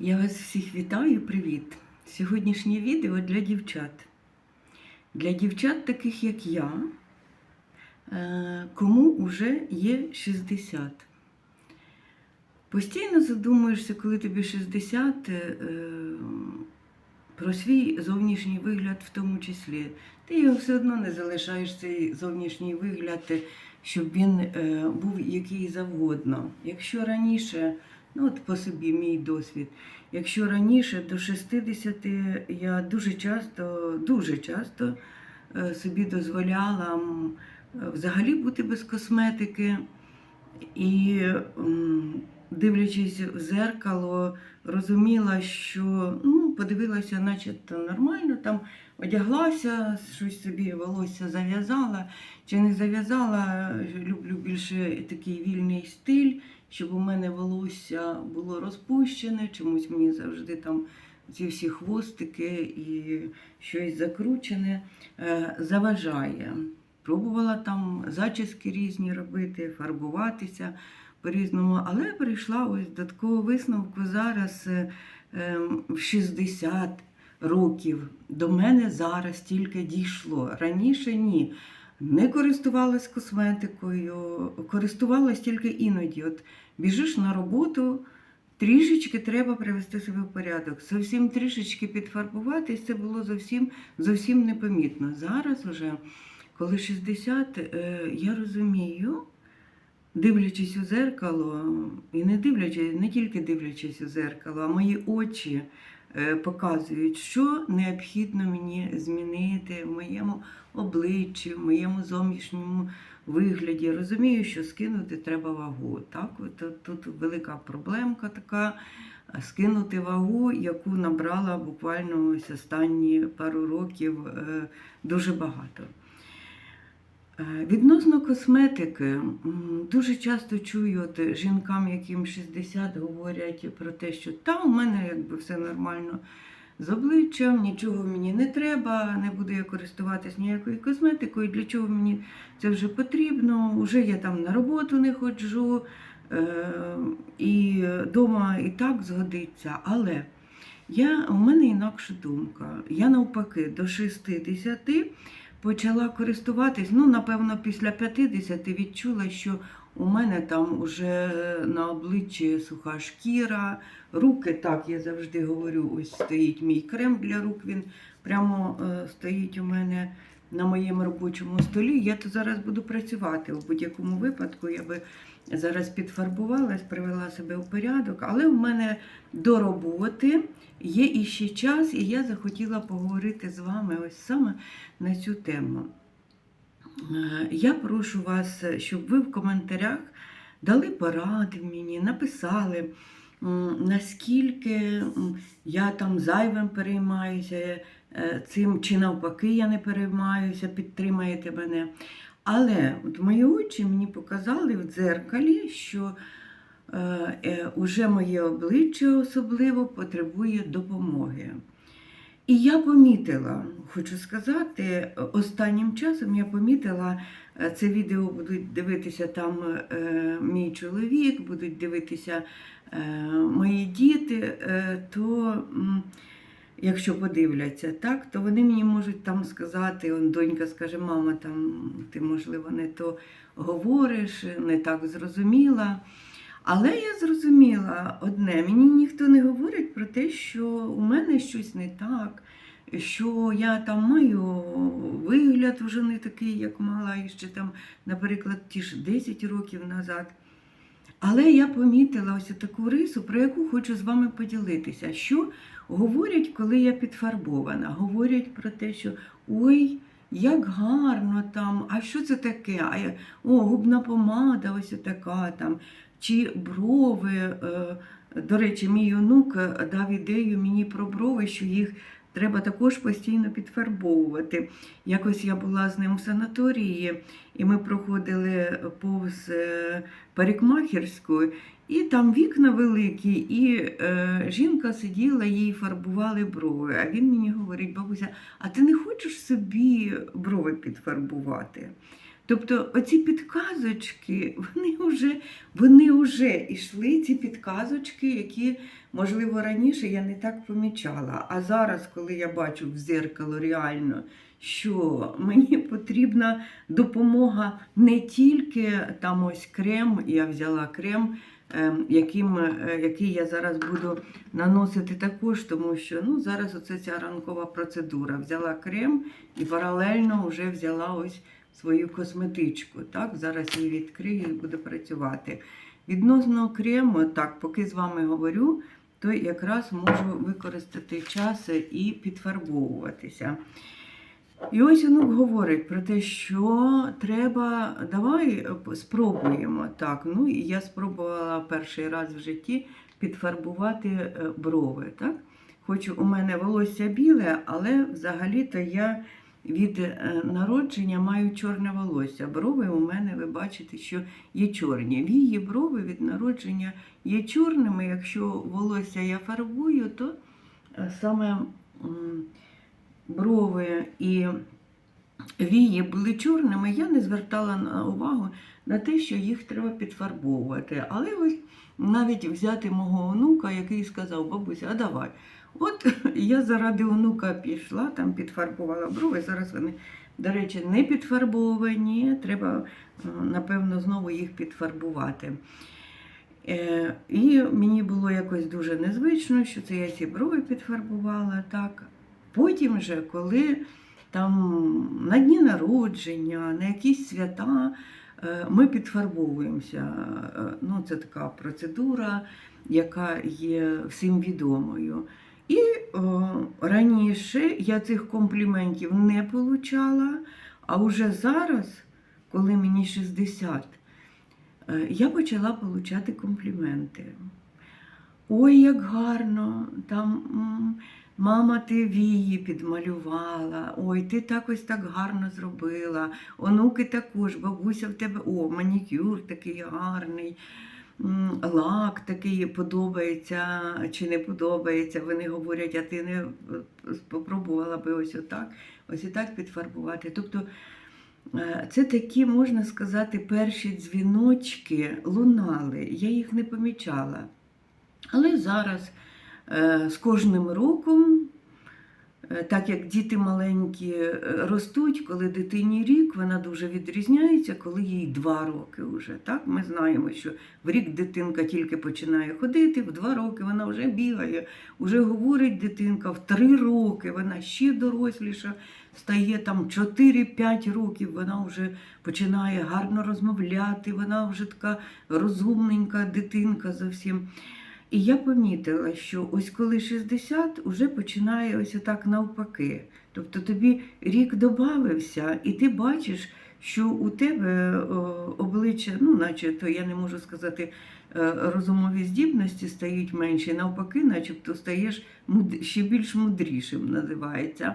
Я вас всіх вітаю, привіт! Сьогоднішнє відео для дівчат. Для дівчат, таких як я, е, кому вже є 60. Постійно задумуєшся, коли тобі 60, е, про свій зовнішній вигляд в тому числі. Ти його все одно не залишаєш цей зовнішній вигляд, щоб він е, був який завгодно. Якщо раніше, ну от по собі мій досвід, якщо раніше до 60 я дуже часто, дуже часто е, собі дозволяла взагалі бути без косметики. І дивлячись в зеркало, розуміла, що ну, подивилася, начебто нормально, там одяглася, щось собі волосся зав'язала. Чи не зав'язала. Люблю більше такий вільний стиль, щоб у мене волосся було розпущене, чомусь мені завжди там ці всі хвостики і щось закручене е, заважає. Пробувала там зачіски різні робити, фарбуватися по-різному, але прийшла ось до такого висновку зараз е, ем, в 60 років. До мене зараз тільки дійшло. Раніше ні. Не користувалась косметикою, користувалась тільки іноді. От біжиш на роботу, трішечки треба привести себе в порядок. Зовсім трішечки підфарбуватись, це було зовсім, зовсім непомітно. Зараз уже, коли 60, е, я розумію, дивлячись у зеркало, і не дивлячись, не тільки дивлячись у зеркало, а мої очі показують, що необхідно мені змінити в моєму обличчі, в моєму зовнішньому вигляді. Розумію, що скинути треба вагу. Так? Тут велика проблемка така. Скинути вагу, яку набрала буквально ось останні пару років е, дуже багато. Е, Відносно косметики, дуже часто чую от жінкам, яким 60 говорять про те, що та у мене якби все нормально з обличчям, нічого мені не треба, не буду я користуватись ніякою косметикою, для чого мені це вже потрібно, вже я там на роботу не ходжу, е, і вдома і так згодиться. Але я, у мене інакша думка. Я навпаки до 60 почала користуватись. Ну, напевно, після 50 відчула, що у мене там уже на обличчі суха шкіра, руки, так я завжди говорю, ось стоїть мій крем для рук, він прямо е, стоїть у мене на моєму робочому столі. Я то зараз буду працювати. У будь-якому випадку я би зараз підфарбувалась, привела себе в порядок, але в мене до роботи є іще час, і я захотіла поговорити з вами ось саме на цю тему. Е, Я прошу вас, щоб ви в коментарях дали поради мені, написали, наскільки я там зайвим переймаюся е, цим, чи навпаки я не переймаюся, підтримаєте мене. Але от мої очі мені показали в дзеркалі, що уже моє обличчя особливо потребує допомоги. І я помітила, хочу сказати, останнім часом я помітила, е, це відео будуть дивитися там е, мій чоловік, будуть дивитися е, мої діти, е, то якщо подивляться, так, то вони мені можуть там сказати, он донька скаже, мама, там ти, можливо, не то говориш, не так зрозуміла. Але я зрозуміла одне: мені ніхто не говорить про те, що у мене щось не так, що я там маю вигляд вже не такий, як мала і ще там, наприклад, ті ж 10 років назад. Але я помітила ось таку рису, про яку хочу з вами поділитися. Що говорять, коли я підфарбована? Говорять про те, що ой, як гарно там, а що це таке? А О, губна помада, ось така там, чи брови. е, До речі, мій онук е, дав ідею мені про брови, що їх треба також постійно підфарбовувати. Якось я була з ним в санаторії, і ми проходили повз е, парикмахерську, і там вікна великі, і е, жінка сиділа, їй фарбували брови. А він мені говорить, бабуся, а ти не хочеш собі брови підфарбувати? Тобто оці підказочки, вони вже, вони вже йшли, ці підказочки, які, можливо, раніше я не так помічала. А зараз, коли я бачу в зеркало реально, що мені потрібна допомога не тільки там ось крем, я взяла крем, ем, яким, е, який я зараз буду наносити також, тому що ну, зараз оце ця ранкова процедура. Взяла крем і паралельно вже взяла ось свою косметичку. Так? Зараз її відкрию і буду працювати. Відносно крему, так, поки з вами говорю, то якраз можу використати час і підфарбовуватися. І ось онук говорить про те, що треба, давай спробуємо. Так, ну і я спробувала перший раз в житті підфарбувати е, брови. Так? Хоч у мене волосся біле, але взагалі-то я від е, народження маю чорне волосся. Брови у мене, ви бачите, що є чорні. Вії брови від народження є чорними. Якщо волосся я фарбую, то е, саме брови і вії були чорними, я не звертала на увагу на те, що їх треба підфарбовувати. Але ось навіть взяти мого онука, який сказав, бабуся, а давай. От я заради онука пішла, там підфарбувала брови. Зараз вони, до речі, не підфарбовані. Треба, е, напевно, знову їх підфарбувати. Е, І мені було якось дуже незвично, що це я ці брови підфарбувала. так. Потім же, коли там на дні народження, на якісь свята, е, ми підфарбовуємося. Ну, це така процедура, яка є всім відомою. І о, раніше я цих компліментів не получала, а вже зараз, коли мені 60, е, я почала получати компліменти. Ой, як гарно, там мама, ти вії підмалювала, ой, ти так ось так гарно зробила. Онуки також, бабуся в тебе, о, манікюр такий гарний, лак такий подобається чи не подобається. Вони говорять, а ти не е, спробувала би ось отак, ось і так підфарбувати. Тобто е, це такі, можна сказати, перші дзвіночки лунали. Я їх не помічала. Але зараз е, з кожним роком, е, так як діти маленькі е, ростуть, коли дитині рік, вона дуже відрізняється, коли їй два роки вже. Так? Ми знаємо, що в рік дитинка тільки починає ходити, в два роки вона вже бігає, вже говорить дитинка, в три роки вона ще доросліша. Стає там 4-5 років, вона вже починає гарно розмовляти, вона вже така розумненька дитинка зовсім. І я помітила, що ось коли 60, вже починає ось отак навпаки. Тобто тобі рік додався, і ти бачиш, що у тебе обличчя, ну, наче то я не можу сказати, е, розумові здібності стають менші, навпаки, начебто стаєш ще більш мудрішим, називається.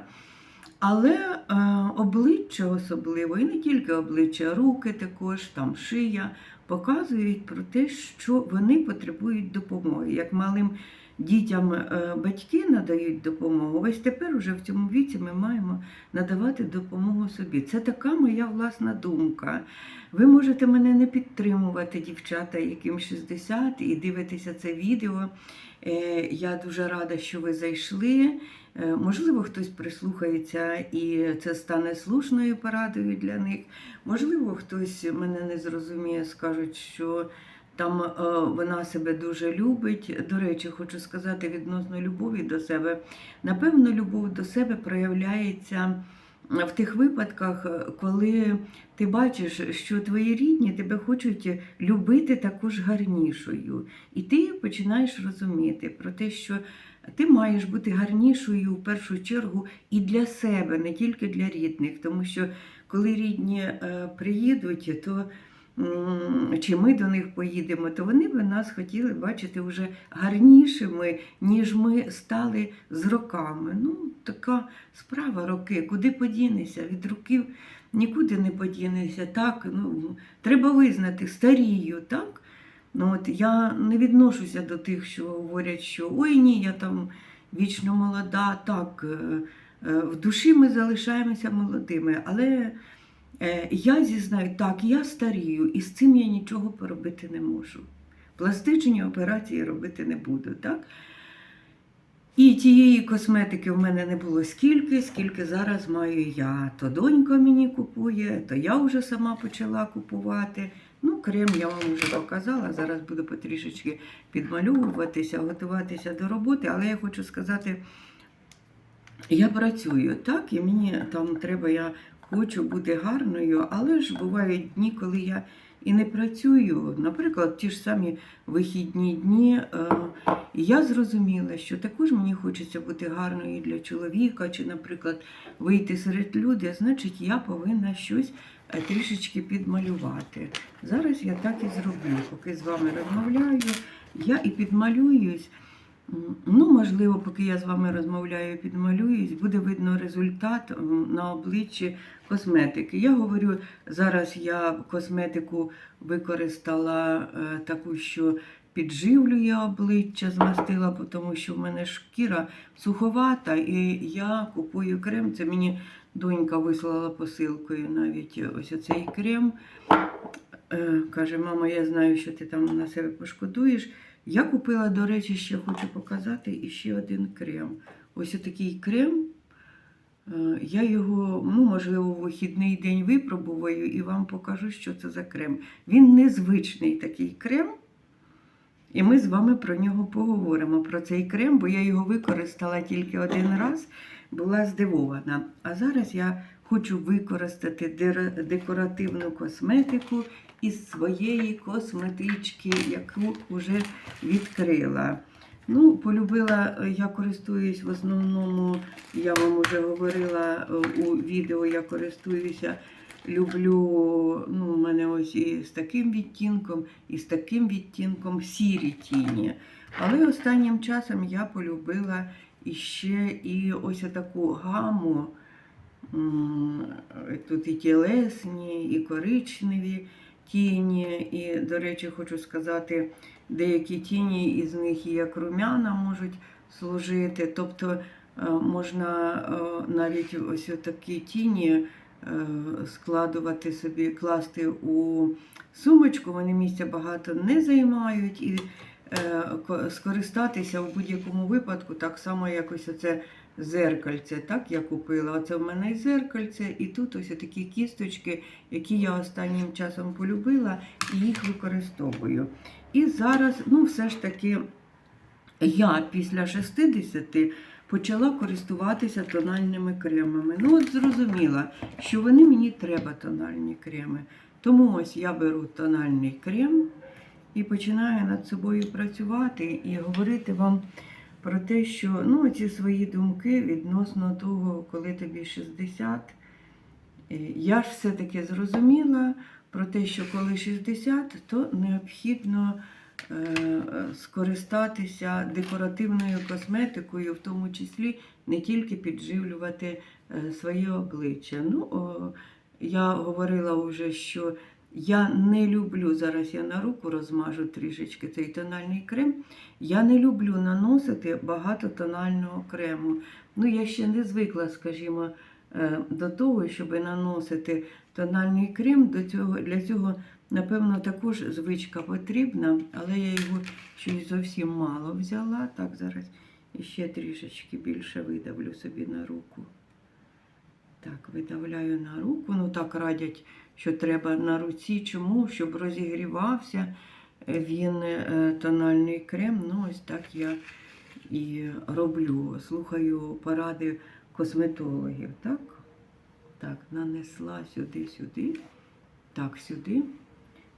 Але е, обличчя особливо, і не тільки обличчя, руки також, там шия, показують про те, що вони потребують допомоги. Як малим дітям е, батьки надають допомогу, ось тепер уже в цьому віці ми маємо надавати допомогу собі. Це така моя власна думка. Ви можете мене не підтримувати, дівчата, яким 60, і дивитеся це відео. Е, Я дуже рада, що ви зайшли. Е, Можливо, хтось прислухається і це стане слушною порадою для них. Можливо, хтось мене не зрозуміє, скажуть, що там е, вона себе дуже любить. До речі, хочу сказати відносно любові до себе. Напевно, любов до себе проявляється в тих випадках, е, коли ти бачиш, що твої рідні тебе хочуть любити також гарнішою. І ти починаєш розуміти про те, що ти маєш бути гарнішою в першу чергу і для себе, не тільки для рідних. Тому що коли рідні е, приїдуть, то чи ми до них поїдемо, то вони би нас хотіли бачити вже гарнішими, ніж ми стали з роками. Ну, така справа роки, куди подінешся? Від років нікуди не подінешся. Так, ну, треба визнати старію, так? Ну, от я не відношуся до тих, що говорять, що ой ні, я там вічно молода. Так, е, е, в душі ми залишаємося молодими, але Я зізнаю, так, я старію, і з цим я нічого поробити не можу. Пластичні операції робити не буду, так? І тієї косметики в мене не було скільки, скільки зараз маю я. То донька мені купує, то я вже сама почала купувати. Ну, крем я вам вже показала. Зараз буду потрішечки підмальовуватися, готуватися до роботи, але я хочу сказати, я працюю так, і мені там треба, я хочу бути гарною, але ж бувають дні, коли я і не працюю. Наприклад, ті ж самі вихідні дні. Е, я зрозуміла, що також мені хочеться бути гарною для чоловіка, чи, наприклад, вийти серед людей, значить, я повинна щось е, трішечки підмалювати. Зараз я так і зроблю. Поки з вами розмовляю, я і підмалююсь. Ну, можливо, поки я з вами розмовляю, підмалююсь, буде видно результат на обличчі косметики. Я говорю, зараз я косметику використала е, таку, що підживлює обличчя, змастила, тому що в мене шкіра суховата, і я купую крем. Це мені донька вислала посилкою навіть ось оцей крем. Е, Каже, мама, я знаю, що ти там на себе пошкодуєш. Я купила, до речі, ще хочу показати іще один крем. Ось такий крем. Е, Я його, ну, можливо, в вихідний день випробую і вам покажу, що це за крем. Він незвичний такий крем. І ми з вами про нього поговоримо, про цей крем, бо я його використала тільки один раз, була здивована. А зараз я хочу використати декоративну косметику із своєї косметички, яку вже відкрила. Ну, полюбила, е, я користуюсь в основному, я вам вже говорила е, у відео, я користуюся, люблю, ну, у мене ось і з таким відтінком, і з таким відтінком сірі тіні. Але останнім часом я полюбила іще і ось таку гаму. Тут і тілесні, і коричневі тіні. І, до речі, хочу сказати, деякі тіні із них і як румяна можуть служити. Тобто е, можна е, навіть ось такі тіні е, складувати собі, класти у сумочку, вони місця багато не займають. І скористатися в будь-якому випадку, так само як ось оце зеркальце, так я купила. Оце в мене і зеркальце, і тут ось такі кісточки, які я останнім часом полюбила і їх використовую. І зараз, ну, все ж таки, я після 60 почала користуватися тональними кремами. Ну, от зрозуміла, що вони мені треба тональні креми. Тому ось я беру тональний крем і починаю над собою працювати і говорити вам про те, що ну, ці свої думки відносно того, коли тобі 60. Е, Я ж все-таки зрозуміла про те, що коли 60, то необхідно е, скористатися декоративною косметикою, в тому числі не тільки підживлювати е, своє обличчя. Ну, я говорила вже, що я не люблю, зараз я на руку розмажу трішечки цей тональний крем. Я не люблю наносити багато тонального крему. Ну, я ще не звикла, скажімо, е, до того, щоб наносити тональний крем. До цього, для цього, напевно, також звичка потрібна, але я його щось зовсім мало взяла. Так, зараз ще трішечки більше видавлю собі на руку. Так, видавляю на руку. Ну так радять, що треба на руці. Чому? Щоб розігрівався він е, тональний крем. Ну, ось так я і роблю. Слухаю поради косметологів. Так, так, нанесла сюди, сюди. Так, сюди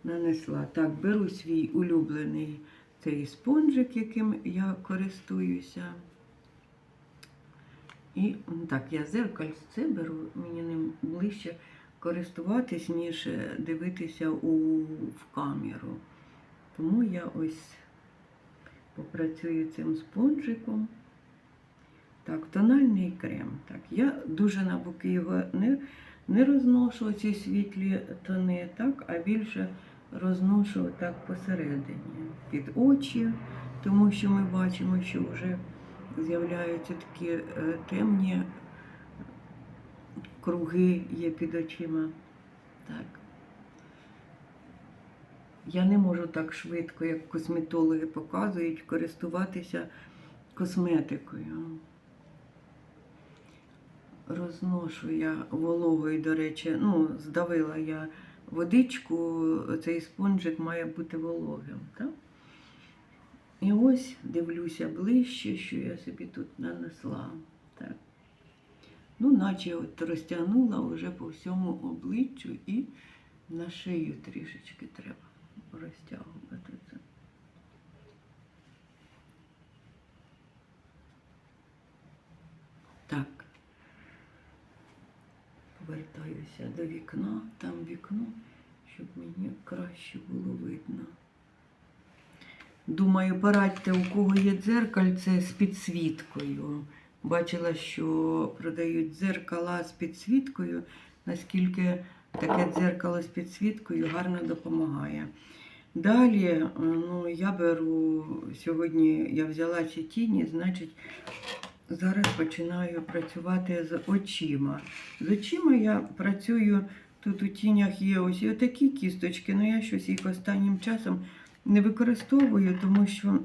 нанесла. Так, беру свій улюблений цей спонжик, яким я користуюся. І так, я зеркальце беру, мені ним ближче користуватись, ніж е, дивитися у, в камеру. Тому я ось попрацюю цим спонжиком. Так, тональний крем. Так, я дуже на боки його не, не розношу ці світлі тони, так, а більше розношу так посередині під очі, тому що ми бачимо, що вже з'являються такі е, темні круги є під очима. Так. Я не можу так швидко, як косметологи показують, користуватися косметикою. Розношу я вологою, до речі, ну, здавила я водичку, цей спонжик має бути вологим. Так? І ось дивлюся ближче, що я собі тут нанесла. Так. Ну, наче от розтягнула вже по всьому обличчю і на шию трішечки треба розтягувати це. Так. Повертаюся до вікна, там вікно, щоб мені краще було видно. Думаю, порадьте, у кого є дзеркальце з підсвіткою. Бачила, що продають дзеркала з підсвіткою, наскільки таке дзеркало з підсвіткою гарно допомагає. Далі, е, ну, я беру сьогодні, я взяла ці тіні, значить, зараз починаю працювати з очима. З очима я працюю, тут у тінях є ось і такі кісточки, але я щось їх останнім часом не використовую, тому що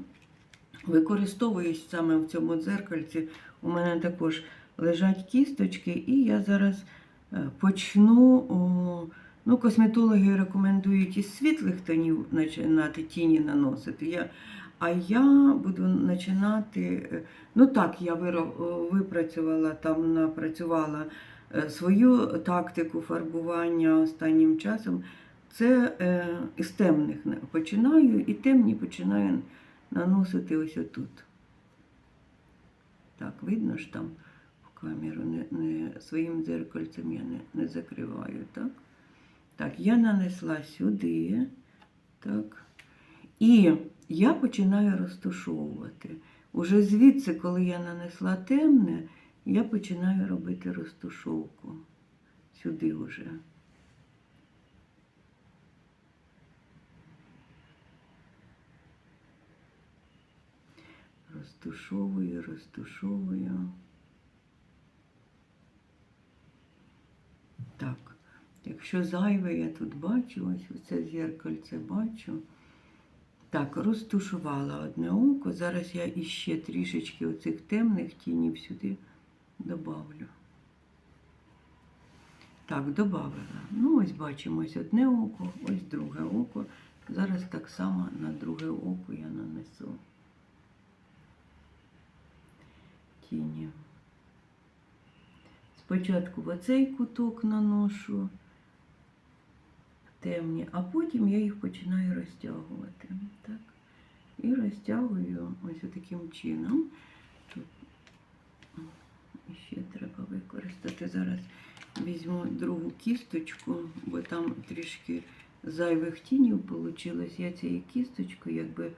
використовуюсь саме в цьому дзеркальці. У мене також лежать кісточки, і я зараз е, почну. Ну, косметологи рекомендують із світлих тонів починати тіні наносити. Я, а я буду починати. е, Ну так, я випрацювала там, напрацювала е, свою тактику фарбування останнім часом. Це із темних починаю і темні починаю наносити ось отут. Так, видно ж там в камеру не, не, своїм дзеркальцем я не, не закриваю, так? Так, я нанесла сюди. Так. І я починаю розтушовувати. Уже звідси, коли я нанесла темне, я починаю робити розтушовку. Сюди вже. Розтушовую, розтушовую. Так, якщо зайве я тут бачу, ось оце зеркальце бачу. Так, розтушувала одне око. Зараз я іще трішечки оцих темних тінів сюди добавлю. Так, додавила. Ну, ось бачимо ось одне око, ось друге око. Зараз так само на друге око я нанесу тіні. Спочатку в оцей куток наношу темні, а потім я їх починаю розтягувати. Так. І розтягую ось таким чином. Тут ще треба використати. Зараз візьму другу кісточку, бо там трішки зайвих тінів вийшло. Я цією кісточкою якби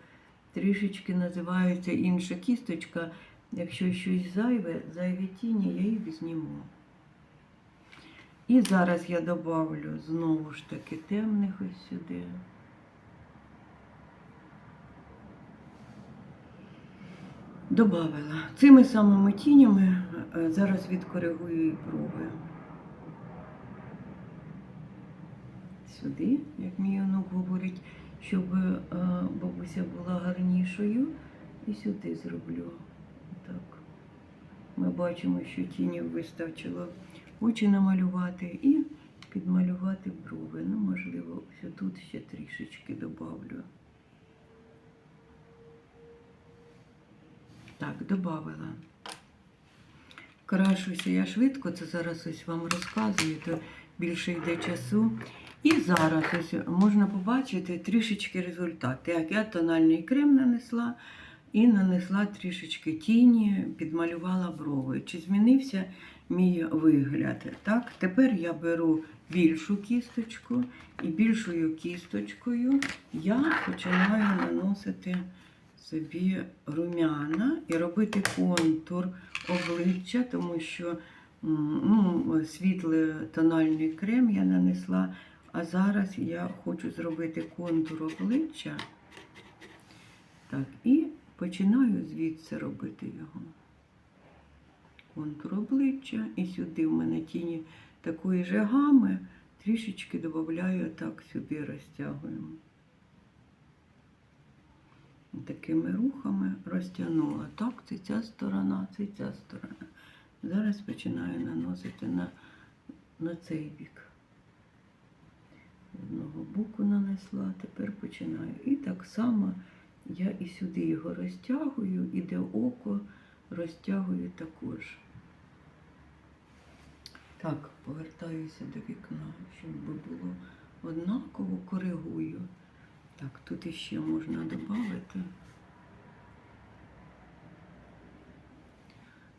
трішечки називається інша кісточка. Якщо щось зайве, зайві тіні, я їх зніму. І зараз я добавлю знову ж таки темних ось сюди. Добавила. Цими самими тінями е, зараз відкоригую і брови. Сюди, як мій онук говорить, щоб е, бабуся була гарнішою. І сюди зроблю. Ми бачимо, що тінів вистачило очі намалювати і підмалювати брови. Ну, можливо, ось тут ще трішечки добавлю. Так, додавила. Крашуся я швидко, це зараз ось вам розказую, то більше йде часу. І зараз ось можна побачити трішечки результат. Як я тональний крем нанесла і нанесла трішечки тіні, підмалювала брови. Чи змінився мій вигляд? Так, тепер я беру більшу кісточку і більшою кісточкою я починаю наносити собі румяна і робити контур обличчя, тому що ну, світлий тональний крем я нанесла, а зараз я хочу зробити контур обличчя. Так, і починаю звідси робити його. Контур обличчя. І сюди в мене тіні такої же гами. трішечки додаю так сюди розтягуємо. Такими рухами розтягнула. Так, це ця сторона, це ця сторона. Зараз починаю наносити на, на цей бік. Одного боку нанесла, тепер починаю. І так само я і сюди його розтягую, і де око розтягую також. Так, повертаюся до вікна, щоб було однаково, коригую. Так, тут іще можна додати.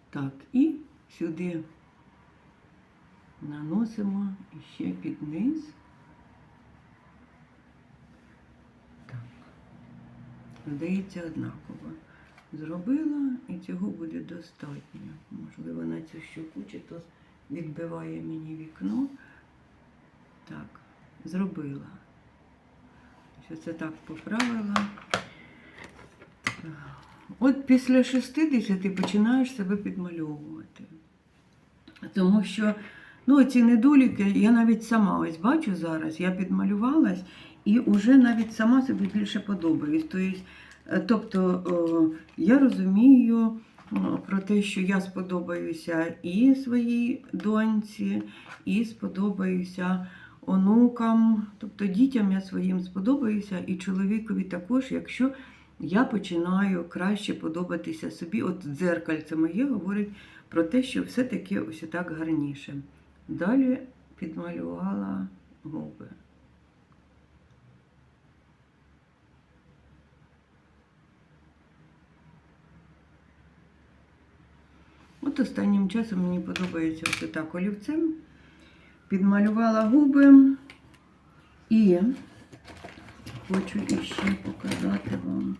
Так, і сюди наносимо ще під низ. Здається, однаково. Зробила і цього буде достатньо. Можливо, на цю щоку чи то відбиває мені вікно. Так, зробила. Що це так поправила. От після 60 починаєш себе підмальовувати. Тому що ну, ці недоліки я навіть сама ось бачу зараз, я підмалювалась і вже навіть сама собі більше подобаюсь. Тобто, е, тобто я розумію про те, що я сподобаюся і своїй доньці, і сподобаюся онукам, тобто дітям я своїм сподобаюся, і чоловікові також, якщо я починаю краще подобатися собі. От дзеркальце моє говорить про те, що все-таки ось так гарніше. Далі підмалювала губи. От останнім часом мені подобається ось так олівцем. Підмалювала губи і хочу іще показати вам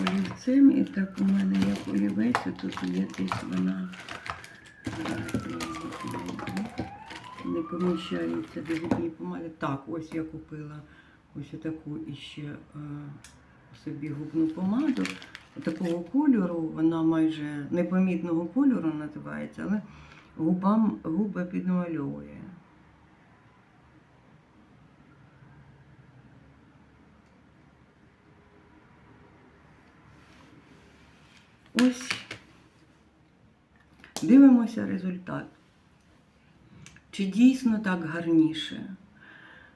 олівцем. І так у мене як олівець, тут є десь вона не поміщається до зубній помади. Так, ось я купила ось таку іще е, собі губну помаду. Такого кольору, вона майже непомітного кольору називається, але губам губи підмальовує. Ось дивимося результат. Чи дійсно так гарніше?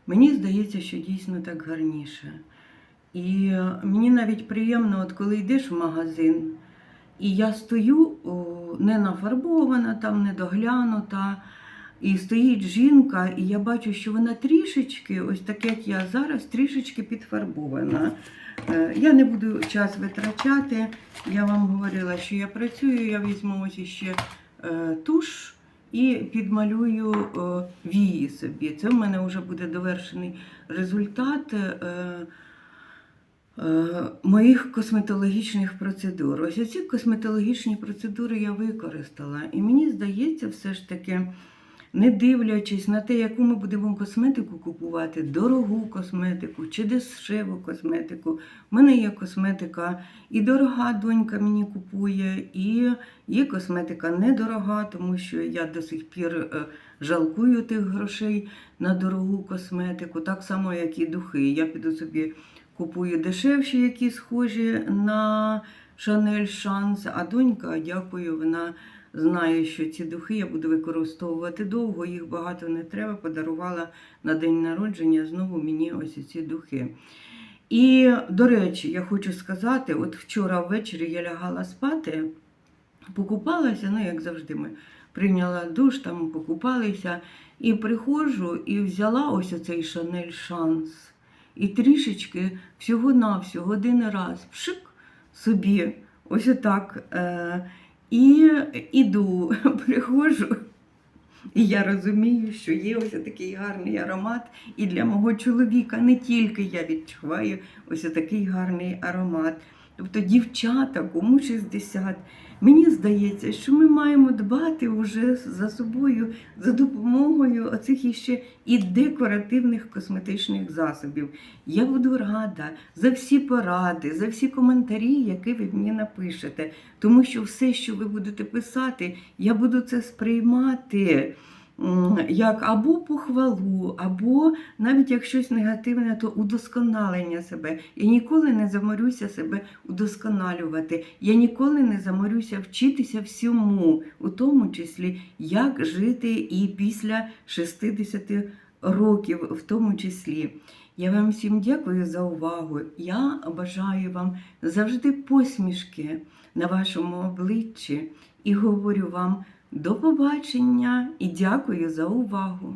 Мені здається, що дійсно так гарніше. І е, мені навіть приємно, от коли йдеш в магазин, і я стою не нафарбована, там не доглянута, і стоїть жінка, і я бачу, що вона трішечки, ось так як я зараз, трішечки підфарбована. Е, Я не буду час витрачати. Я вам говорила, що я працюю, я візьму ось іще е, туш і підмалюю е, вії собі. Це в мене вже буде довершений результат. Е, Моїх косметологічних процедур. Ось ці косметологічні процедури я використала. І мені здається, все ж таки, не дивлячись на те, яку ми будемо косметику купувати, дорогу косметику чи дешеву косметику. У мене є косметика і дорога донька мені купує, і є косметика недорога, тому що я до сих пір е, жалкую тих грошей на дорогу косметику, так само, як і духи. Я піду собі купую дешевші, які схожі на Шанель Шанс, а донька, дякую, вона знає, що ці духи я буду використовувати довго, їх багато не треба. Подарувала на день народження знову мені ось ці духи. І, до речі, я хочу сказати: от вчора ввечері я лягала спати, покупалася, ну, як завжди, ми прийняла душ, там покупалися, і приходжу і взяла ось оцей Шанель Шанс. І трішечки всього-навсього один раз пшик собі, ось отак. Е, і іду, приходжу, і я розумію, що є ось такий гарний аромат. І для мого чоловіка не тільки я відчуваю ось такий гарний аромат. Тобто, дівчата, кому 60, мені здається, що ми маємо дбати вже за собою за допомогою оцих іще і декоративних косметичних засобів. Я буду рада за всі поради, за всі коментарі, які ви мені напишете. Тому що все, що ви будете писати, я буду це сприймати. Як або похвалу, або навіть як щось негативне, то удосконалення себе. Я ніколи не заморюся себе удосконалювати. Я ніколи не заморюся вчитися всьому, у тому числі, як жити і після 60 років, в тому числі. Я вам всім дякую за увагу. Я бажаю вам завжди посмішки на вашому обличчі і говорю вам до побачення і дякую за увагу.